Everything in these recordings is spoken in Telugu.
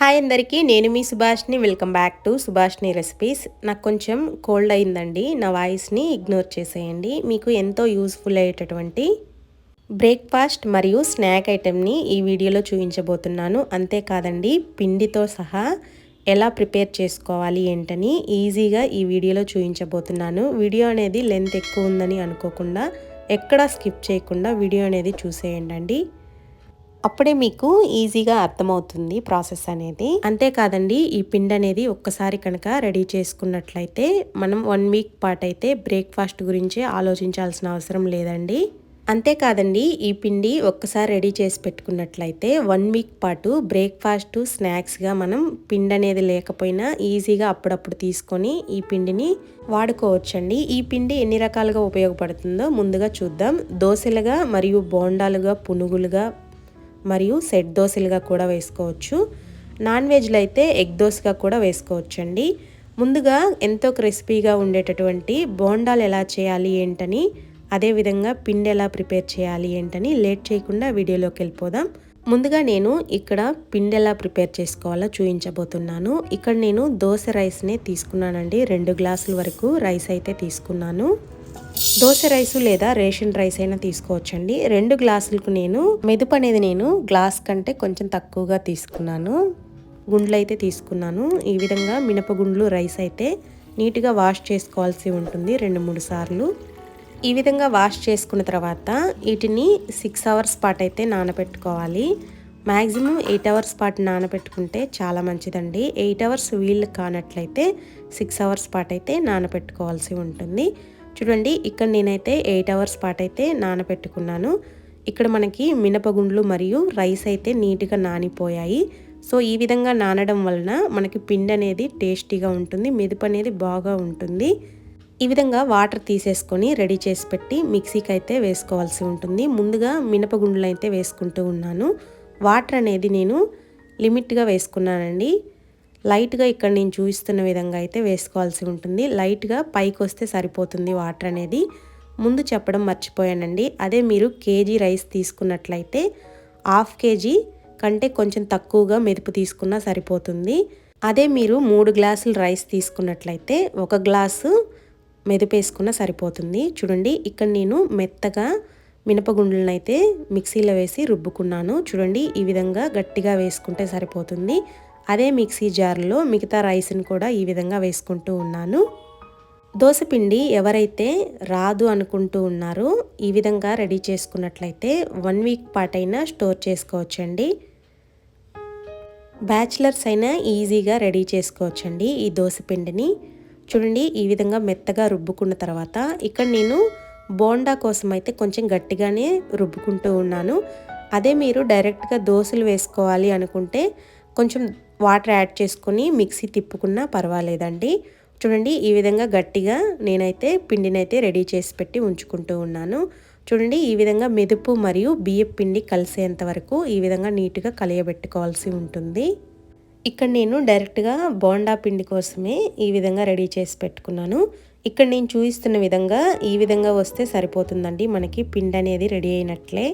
హాయ్ అందరికీ నేను మీ Subhashini. Welcome back to Subhashini recipes. నాకు కొంచెం కోల్డ్ అయిందండి. నా వాయిస్ని ఇగ్నోర్ చేసేయండి. మీకు ఎంతో యూస్ఫుల్ అయ్యేటటువంటి బ్రేక్ఫాస్ట్ మరియు స్నాక్ ఐటెంని ఈ వీడియోలో చూపించబోతున్నాను. అంతేకాదండి పిండితో సహా ఎలా ప్రిపేర్ చేసుకోవాలి ఏంటని ఈజీగా ఈ వీడియోలో చూపించబోతున్నాను. వీడియో అనేది లెంత్ ఎక్కువ ఉందని అనుకోకుండా ఎక్కడా స్కిప్ చేయకుండా వీడియో అనేది చూసేయండి అప్పుడే మీకు ఈజీగా అర్థమవుతుంది ప్రాసెస్ అనేది. అంతేకాదండి ఈ పిండి అనేది ఒక్కసారి కనుక రెడీ చేసుకున్నట్లయితే మనం వన్ వీక్ పాటు అయితే బ్రేక్ఫాస్ట్ గురించి ఆలోచించాల్సిన అవసరం లేదండి. అంతేకాదండి ఈ పిండి ఒక్కసారి రెడీ చేసి పెట్టుకున్నట్లయితే వన్ వీక్ పాటు బ్రేక్ఫాస్ట్ స్నాక్స్గా మనం పిండి అనేది లేకపోయినా ఈజీగా అప్పుడప్పుడు తీసుకొని ఈ పిండిని వాడుకోవచ్చండి. ఈ పిండి ఎన్ని రకాలుగా ఉపయోగపడుతుందో ముందుగా చూద్దాం. దోశలుగా మరియు బోండాలుగా పునుగులుగా మరియు సెట్ దోశలుగా కూడా వేసుకోవచ్చు. నాన్ వెజ్లో అయితే ఎగ్ దోశగా కూడా వేసుకోవచ్చండి. ముందుగా ఎంతో క్రిస్పీగా ఉండేటటువంటి బోండాలు ఎలా చేయాలి ఏంటని అదేవిధంగా పిండి ఎలా ప్రిపేర్ చేయాలి ఏంటని లేట్ చేయకుండా వీడియోలోకి వెళ్ళిపోదాం. ముందుగా నేను ఇక్కడ పిండి ఎలా ప్రిపేర్ చేసుకోవాలో చూపించబోతున్నాను ఇక్కడ నేను దోశ రైస్నే తీసుకున్నానండి. రెండు గ్లాసుల వరకు రైస్ అయితే తీసుకున్నాను. దోశ రైస్ లేదా రేషన్ రైస్ అయినా తీసుకోవచ్చండి. రెండు గ్లాసులకు నేను మెదుపు అనేది నేను గ్లాస్ కంటే కొంచెం తక్కువగా తీసుకున్నాను. గుండ్లు అయితే తీసుకున్నాను. ఈ విధంగా మినపగుండ్లు రైస్ అయితే నీట్గా వాష్ చేసుకోవాల్సి ఉంటుంది రెండు మూడు సార్లు. ఈ విధంగా వాష్ చేసుకున్న తర్వాత వీటిని సిక్స్ అవర్స్ పాటు అయితే నానబెట్టుకోవాలి. మ్యాక్సిమం ఎయిట్ అవర్స్ పాటు నానబెట్టుకుంటే చాలా మంచిదండి. ఎయిట్ అవర్స్ వీళ్ళు కానట్లయితే సిక్స్ అవర్స్ పాటు అయితే నానబెట్టుకోవాల్సి ఉంటుంది. చూడండి ఇక్కడ నేనైతే ఎయిట్ అవర్స్ పాటు అయితే నానబెట్టుకున్నాను. ఇక్కడ మనకి మినపగుండ్లు మరియు రైస్ అయితే నీట్గా నానిపోయాయి. సో ఈ విధంగా నానడం వలన మనకి పిండి అనేది టేస్టీగా ఉంటుంది మెదుపు అనేది బాగా ఉంటుంది. ఈ విధంగా వాటర్ తీసేసుకొని రెడీ చేసి పెట్టి మిక్సీకి అయితే వేసుకోవాల్సి ఉంటుంది. ముందుగా మినపగుండ్లు అయితే వేసుకుంటూ ఉన్నాను. వాటర్ అనేది నేను లిమిట్గా వేసుకున్నానండి. లైట్గా ఇక్కడ నేను చూపిస్తున్న విధంగా అయితే వేసుకోవాల్సి ఉంటుంది. లైట్గా పైకి వస్తే సరిపోతుంది వాటర్ అనేది. ముందు చెప్పడం మర్చిపోయానండి. అదే మీరు కేజీ రైస్ తీసుకున్నట్లయితే హాఫ్ కేజీ కంటే కొంచెం తక్కువగా మెదుపు తీసుకున్నా సరిపోతుంది. అదే మీరు మూడు గ్లాసులు రైస్ తీసుకున్నట్లయితే ఒక గ్లాసు మెదుపు వేసుకున్న సరిపోతుంది. చూడండి ఇక్కడ నేను మెత్తగా మినపగుండ్లను అయితే మిక్సీలో వేసి రుబ్బుకున్నాను. చూడండి ఈ విధంగా గట్టిగా వేసుకుంటే సరిపోతుంది. అదే మిక్సీ జార్లో మిగతా రైస్ని కూడా ఈ విధంగా వేసుకుంటూ ఉన్నాను. దోశపిండి ఎవరైతే రాదు అనుకుంటూ ఉన్నారో ఈ విధంగా రెడీ చేసుకున్నట్లయితే వన్ వీక్ పాటైనా స్టోర్ చేసుకోవచ్చండి. బ్యాచిలర్స్ అయినా ఈజీగా రెడీ చేసుకోవచ్చండి ఈ దోశపిండిని చూడండి ఈ విధంగా మెత్తగా రుబ్బుకున్న తర్వాత ఇక్కడ నేను బోండా కోసం అయితే కొంచెం గట్టిగానే రుబ్బుకుంటూ ఉన్నాను. అదే మీరు డైరెక్ట్గా దోశలు వేసుకోవాలి అనుకుంటే కొంచెం వాటర్ యాడ్ చేసుకొని మిక్సీ తిప్పుకున్నా పర్వాలేదండి. చూడండి ఈ విధంగా గట్టిగా నేనైతే పిండినైతే రెడీ చేసి పెట్టి ఉంచుకుంటూ ఉన్నాను. చూడండి ఈ విధంగా మెదుపు మరియు బియ్యం పిండి కలిసేంత వరకు ఈ విధంగా నీట్గా కలియబెట్టుకోవాల్సి ఉంటుంది. ఇక్కడ నేను డైరెక్ట్గా బోండా పిండి కోసమే ఈ విధంగా రెడీ చేసి పెట్టుకున్నాను. ఇక్కడ నేను చూపిస్తున్న విధంగా ఈ విధంగా వస్తే సరిపోతుందండి. మనకి పిండి అనేది రెడీ అయినట్లే.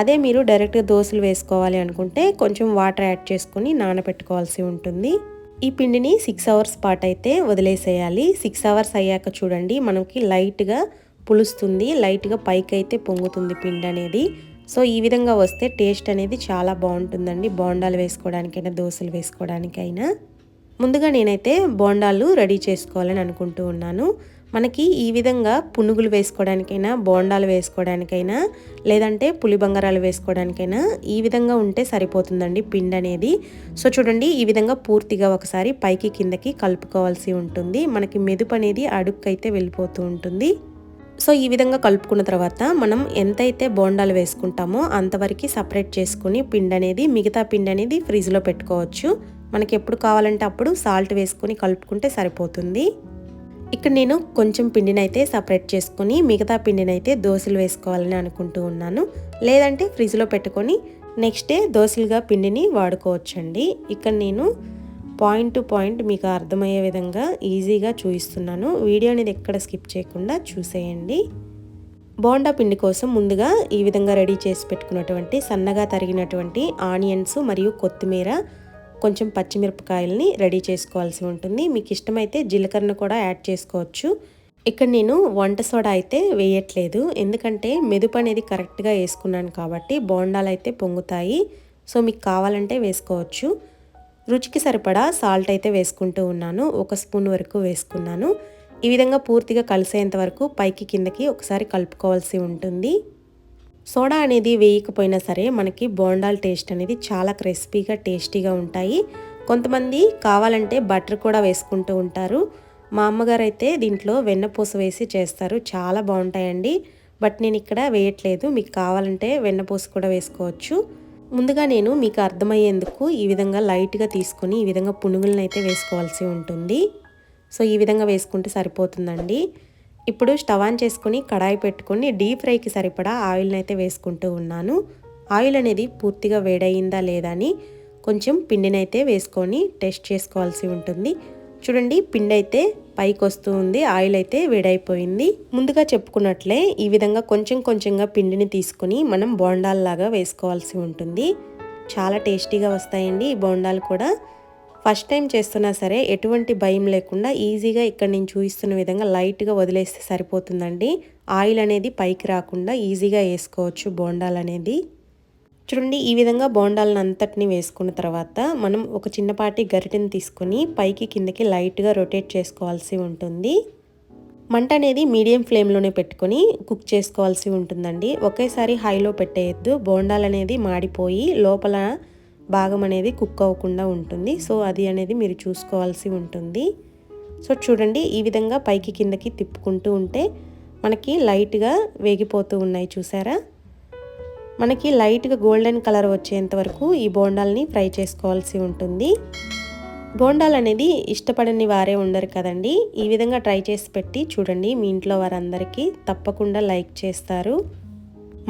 అదే మీరు డైరెక్ట్గా దోశలు వేసుకోవాలి అనుకుంటే కొంచెం వాటర్ యాడ్ చేసుకుని నానబెట్టుకోవాల్సి ఉంటుంది. ఈ పిండిని సిక్స్ అవర్స్ పాటు అయితే వదిలేసేయాలి. సిక్స్ అవర్స్ అయ్యాక చూడండి మనకి లైట్గా పులుస్తుంది. లైట్గా పైకి అయితే పొంగుతుంది పిండి అనేది. సో ఈ విధంగా వస్తే టేస్ట్ అనేది చాలా బాగుంటుందండి. బోండాలు వేసుకోవడానికైనా దోశలు వేసుకోవడానికైనా. ముందుగా నేనైతే బోండాలు రెడీ చేసుకోవాలని అనుకుంటూ ఉన్నాను. మనకి ఈ విధంగా పునుగులు వేసుకోవడానికైనా బోండాలు వేసుకోవడానికైనా లేదంటే పులి బంగారాలు వేసుకోవడానికైనా ఈ విధంగా ఉంటే సరిపోతుందండి పిండి అనేది. సో చూడండి ఈ విధంగా పూర్తిగా ఒకసారి పైకి కిందకి కలుపుకోవాల్సి ఉంటుంది. మనకి మెదుపు అనేది అడుక్కైతే వెళ్ళిపోతూ ఉంటుంది. సో ఈ విధంగా కలుపుకున్న తర్వాత మనం ఎంతైతే బోండాలు వేసుకుంటామో అంతవరకు సపరేట్ చేసుకుని పిండి అనేది మిగతా పిండి అనేది ఫ్రిడ్జ్లో పెట్టుకోవచ్చు. మనకి ఎప్పుడు కావాలంటే అప్పుడు సాల్ట్ వేసుకొని కలుపుకుంటే సరిపోతుంది. ఇక్కడ నేను కొంచెం పిండిని అయితే సపరేట్ చేసుకుని మిగతా పిండిని అయితే దోశలు వేసుకోవాలని అనుకుంటూ ఉన్నాను. లేదంటే ఫ్రిడ్జ్లో పెట్టుకొని నెక్స్ట్ డే దోశలుగా పిండిని వాడుకోవచ్చండి. ఇక్కడ నేను పాయింట్ టు పాయింట్ మీకు అర్థమయ్యే విధంగా ఈజీగా చూపిస్తున్నాను. వీడియో అనేది ఎక్కడ స్కిప్ చేయకుండా చూసేయండి. బోండా పిండి కోసం ముందుగా ఈ విధంగా రెడీ చేసి పెట్టుకున్నటువంటి సన్నగా తరిగినటువంటి ఆనియన్స్ మరియు కొత్తిమీర కొంచెం పచ్చిమిరపకాయలని రెడీ చేసుకోవాల్సి ఉంటుంది. మీకు ఇష్టమైతే జీలకర్రను కూడా యాడ్ చేసుకోవచ్చు. ఇక్కడ నేను వంట సోడా అయితే వేయట్లేదు. ఎందుకంటే మెదుపు అనేది కరెక్ట్గా వేసుకున్నాను కాబట్టి బోండాలు అయితే పొంగుతాయి. సో మీకు కావాలంటే వేసుకోవచ్చు. రుచికి సరిపడా సాల్ట్ అయితే వేసుకుంటూ ఉన్నాను. ఒక స్పూన్ వరకు వేసుకున్నాను. ఈ విధంగా పూర్తిగా కలిసేంత వరకు పైకి కిందకి ఒకసారి కలుపుకోవాల్సి ఉంటుంది. సోడా అనేది వేయకపోయినా సరే మనకి బోండాల్ టేస్ట్ అనేది చాలా క్రిస్పీగా టేస్టీగా ఉంటాయి. కొంతమంది కావాలంటే బటర్ కూడా వేసుకుంటూ ఉంటారు. మా అమ్మగారు అయితే దీంట్లో వెన్నపూస వేసి చేస్తారు. చాలా బాగుంటాయండి. బట్ నేను ఇక్కడ వేయట్లేదు. మీకు కావాలంటే వెన్నపూస కూడా వేసుకోవచ్చు. ముందుగా నేను మీకు అర్థమయ్యేందుకు ఈ విధంగా లైట్గా తీసుకొని ఈ విధంగా పునుగులను అయితే వేసుకోవాల్సి ఉంటుంది. సో ఈ విధంగా వేసుకుంటే సరిపోతుందండి. ఇప్పుడు స్టవ్ ఆన్ చేసుకుని కడాయి పెట్టుకుని డీప్ ఫ్రైకి సరిపడా ఆయిల్ని అయితే వేసుకుంటూ ఉన్నాను. ఆయిల్ అనేది పూర్తిగా వేడయిందా లేదా అని కొంచెం పిండిని అయితే వేసుకొని టెస్ట్ చేసుకోవాల్సి ఉంటుంది. చూడండి పిండి అయితే పైకి వస్తూ ఉంది ఆయిల్ అయితే వేడైపోయింది. ముందుగా చెప్పుకున్నట్లే ఈ విధంగా కొంచెం కొంచెంగా పిండిని తీసుకుని మనం బోండాల్లాగా వేసుకోవాల్సి ఉంటుంది. చాలా టేస్టీగా వస్తాయండి ఈ బోండాలు కూడా. ఫస్ట్ టైం చేస్తున్నా సరే ఎటువంటి భయం లేకుండా ఈజీగా ఇక్కడ నేను చూపిస్తున్న విధంగా లైట్గా వదిలేస్తే సరిపోతుందండి. ఆయిల్ అనేది పైకి రాకుండా ఈజీగా వేసుకోవచ్చు బోండాలు అనేది. చూడండి ఈ విధంగా బోండాలను అంతటిని వేసుకున్న తర్వాత మనం ఒక చిన్నపాటి గరిటెని తీసుకొని పైకి కిందకి లైట్గా రొటేట్ చేసుకోవాల్సి ఉంటుంది. మంట అనేది మీడియం ఫ్లేమ్లోనే పెట్టుకొని కుక్ చేసుకోవాల్సి ఉంటుందండి. ఒకేసారి హైలో పెట్టేయద్దు. బోండాలు అనేది మాడిపోయి లోపల భాగం అనేది కుక్ అవ్వకుండా ఉంటుంది. సో అది అనేది మీరు చూసుకోవాల్సి ఉంటుంది. సో చూడండి ఈ విధంగా పైకి కిందకి తిప్పుకుంటూ ఉంటే మనకి లైట్గా వేగిపోతూ ఉన్నాయి. చూసారా? మనకి లైట్గా గోల్డెన్ కలర్ వచ్చేంత వరకు ఈ బోండాల్ని ఫ్రై చేసుకోవాల్సి ఉంటుంది. బోండాలు అనేది ఇష్టపడని వారే ఉండరు కదండి. ఈ విధంగా ట్రై చేసి పెట్టి చూడండి మీ ఇంట్లో వారందరికీ తప్పకుండా లైక్ చేస్తారు.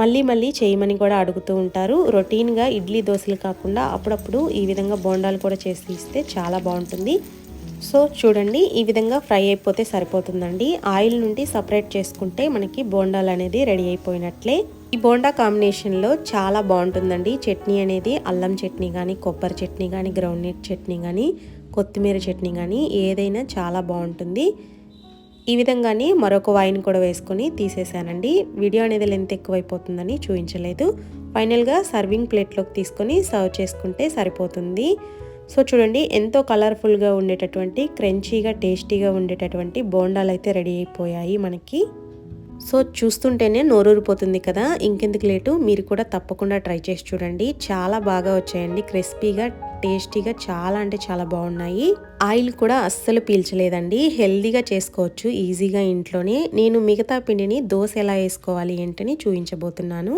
మళ్ళీ మళ్ళీ చేయమని కూడా అడుగుతూ ఉంటారు. రొటీన్గా ఇడ్లీ దోశలు కాకుండా అప్పుడప్పుడు ఈ విధంగా బోండాలు కూడా చేసి ఇస్తే చాలా బాగుంటుంది. సో చూడండి ఈ విధంగా ఫ్రై అయిపోతే సరిపోతుందండి. ఆయిల్ నుండి సపరేట్ చేసుకుంటే మనకి బోండాలు అనేది రెడీ అయిపోయినట్లే. ఈ బోండా కాంబినేషన్లో చాలా బాగుంటుందండి. చట్నీ అనేది అల్లం చట్నీ కానీ కొబ్బరి చట్నీ కానీ గ్రౌండ్ నట్ చట్నీ కానీ కొత్తిమీర చట్నీ కానీ ఏదైనా చాలా బాగుంటుంది. ఈ విధంగానే మరొక వైన్ కూడా వేసుకొని తీసేసానండి వీడియో అనేది లెంత్ ఎక్కువైపోతుందని చూపించలేదు. ఫైనల్గా సర్వింగ్ ప్లేట్లోకి తీసుకొని సర్వ్ చేసుకుంటే సరిపోతుంది. సో చూడండి ఎంతో కలర్ఫుల్గా ఉండేటటువంటి క్రంచీగా టేస్టీగా ఉండేటటువంటి బోండాలు అయితే రెడీ అయిపోయాయి మనకి. సో చూస్తుంటేనే నోరూరిపోతుంది కదా. ఇంకెందుకు లేటు? మీరు కూడా తప్పకుండా ట్రై చేసి చూడండి. చాలా బాగా వచ్చాయండి. క్రిస్పీగా టేస్టీగా చాలా అంటే చాలా బాగున్నాయి. ఆయిల్ కూడా అస్సలు పీల్చలేదండి. హెల్దీగా చేసుకోవచ్చు ఈజీగా ఇంట్లోనే. నేను మిగతా పిండిని దోశ ఎలా వేసుకోవాలి ఏంటని చూపించబోతున్నాను.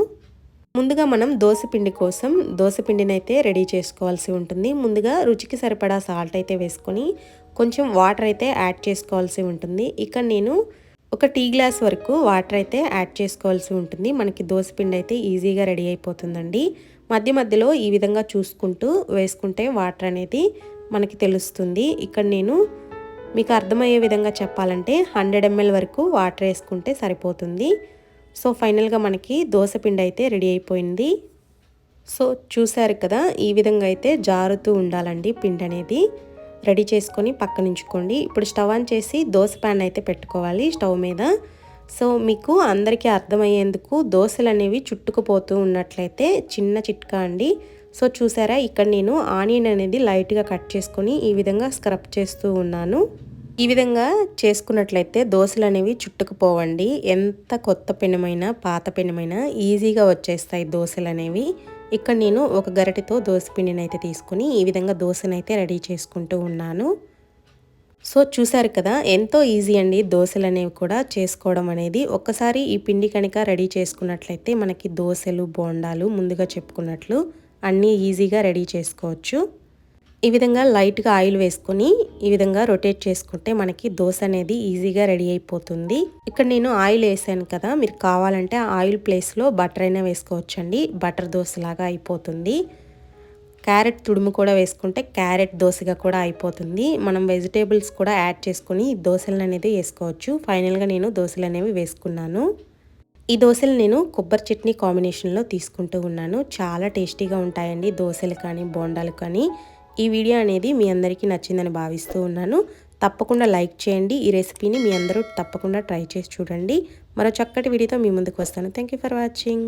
ముందుగా మనం పిండి కోసం దోశపిండిని అయితే రెడీ చేసుకోవాల్సి ఉంటుంది. ముందుగా రుచికి సరిపడా సాల్ట్ అయితే వేసుకొని కొంచెం వాటర్ అయితే యాడ్ చేసుకోవాల్సి ఉంటుంది. ఇక్కడ నేను ఒక టీ గ్లాస్ వరకు వాటర్ అయితే యాడ్ చేసుకోవాల్సి ఉంటుంది. మనకి పిండి అయితే ఈజీగా రెడీ అయిపోతుందండి. మధ్య మధ్యలో ఈ విధంగా చూసుకుంటూ వేసుకుంటే వాటర్ అనేది మనకి తెలుస్తుంది. ఇక్కడ నేను మీకు అర్థమయ్యే విధంగా చెప్పాలంటే హండ్రెడ్ ఎంఎల్ వరకు వాటర్ వేసుకుంటే సరిపోతుంది. సో ఫైనల్గా మనకి పిండి అయితే రెడీ అయిపోయింది. సో చూశారు కదా ఈ విధంగా అయితే జారుతూ ఉండాలండి పిండి అనేది. రెడీ చేసుకొని పక్కనుంచుకోండి. ఇప్పుడు స్టవ్ ఆన్ చేసి దోశ ప్యాన్ అయితే పెట్టుకోవాలి స్టవ్ మీద. సో మీకు అందరికీ అర్థమయ్యేందుకు దోశలు అనేవి చుట్టుకుపోతూ ఉన్నట్లయితే చిన్న చిట్కా అండి. సో చూసారా ఇక్కడ నేను ఆనియన్ అనేది లైట్గా కట్ చేసుకొని ఈ విధంగా స్క్రబ్ చేస్తూ ఉన్నాను. ఈ విధంగా చేసుకున్నట్లయితే దోశలు అనేవి చుట్టుకుపోవండి. ఎంత కొత్త పెనమైనా పాత పెనమైనా ఈజీగా వచ్చేస్తాయి దోశలు అనేవి ఇక్కడ నేను ఒక గరిటెతో దోశ పిండిని అయితే తీసుకుని ఈ విధంగా దోశనైతే రెడీ చేసుకుంటూ ఉన్నాను. సో చూసారు కదా ఎంతో ఈజీ అండి దోశలు అనేవి కూడా చేసుకోవడం అనేది. ఒక్కసారి ఈ పిండి కనుక రెడీ చేసుకున్నట్లయితే మనకి దోశలు బోండాలు ముందుగా చెప్పుకున్నట్లు అన్నీ ఈజీగా రెడీ చేసుకోవచ్చు. ఈ విధంగా లైట్గా ఆయిల్ వేసుకొని ఈ విధంగా రొటేట్ చేసుకుంటే మనకి దోశ అనేది ఈజీగా రెడీ అయిపోతుంది. ఇక్కడ నేను ఆయిల్ వేసాను కదా మీరు కావాలంటే ఆయిల్ ప్లేస్లో బటర్ అయినా వేసుకోవచ్చండి. బటర్ దోశలాగా అయిపోతుంది. క్యారెట్ తుడుము కూడా వేసుకుంటే క్యారెట్ దోశగా కూడా అయిపోతుంది. మనం వెజిటేబుల్స్ కూడా యాడ్ చేసుకొని దోశలు అనేది వేసుకోవచ్చు. ఫైనల్గా నేను దోశలు అనేవి వేసుకున్నాను. ఈ దోశలు నేను కొబ్బరి చట్నీ కాంబినేషన్లో తీసుకుంటూ ఉన్నాను. చాలా టేస్టీగా ఉంటాయండి దోశలు కానీ బోండాలు కానీ. ఈ వీడియో అనేది మీ అందరికీ నచ్చిందని భావిస్తూ ఉన్నాను. తప్పకుండా లైక్ చేయండి. ఈ రెసిపీని మీ అందరూ తప్పకుండా ట్రై చేసి చూడండి. మరో చక్కటి వీడియోతో మీ ముందుకు వస్తాను. Thank for watching.